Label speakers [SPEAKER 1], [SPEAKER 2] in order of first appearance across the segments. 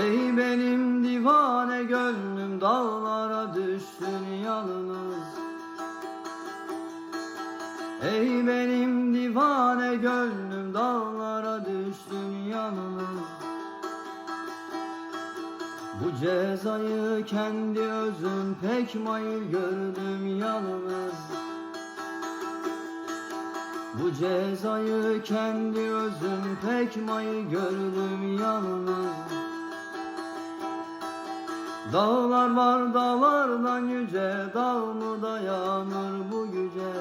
[SPEAKER 1] Ey benim divane gönlüm dağlara düştün yalnız. Ey benim divane gönlüm dağlara düştün yalnız. Bu cezayı kendi özüm pek mayır gördüm yalnız. Bu cezayı kendi özüm pek mayır gördüm yalnız Dağlar var dağlardan yüce Dağ mı dayanır bu güce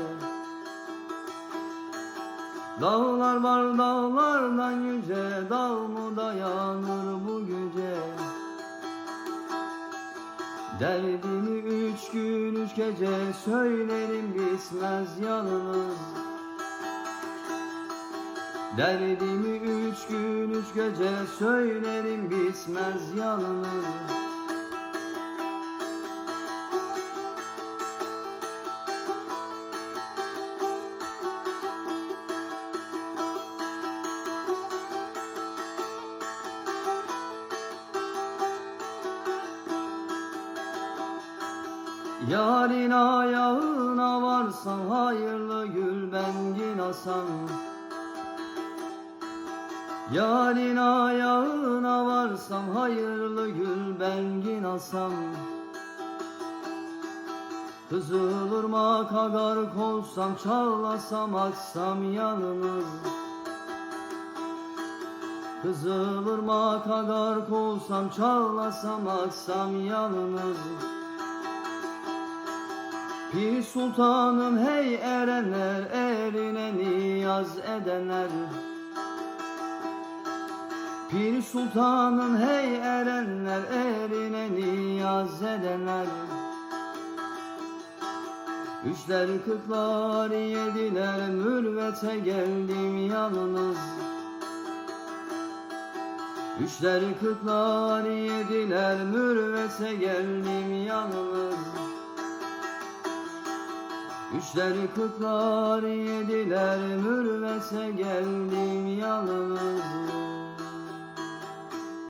[SPEAKER 1] Dağlar var dağlardan yüce Dağ mı dayanır bu güce Derdimi üç gün üç gece Söylerim bitmez yalnız Derdimi üç gün üç gece Söylerim bitmez yalnız Yarın ayağına varsam hayırlı gül ben ginasam Yarın ayağına varsam hayırlı gül ben ginasam Kızılırmak kadar kolsam çağlasam açsam yalnız Kızılırmak kadar kolsam çağlasam açsam yalnız Pir sultanım hey erenler erine niyaz edenler. Pir sultanım hey erenler erine niyaz edenler. Üçler kırklar yediler mürvete geldim yalnız. Üçler kırklar yediler mürvete geldim yalnız Üçleri kırklar yediler mürvete geldim yalnız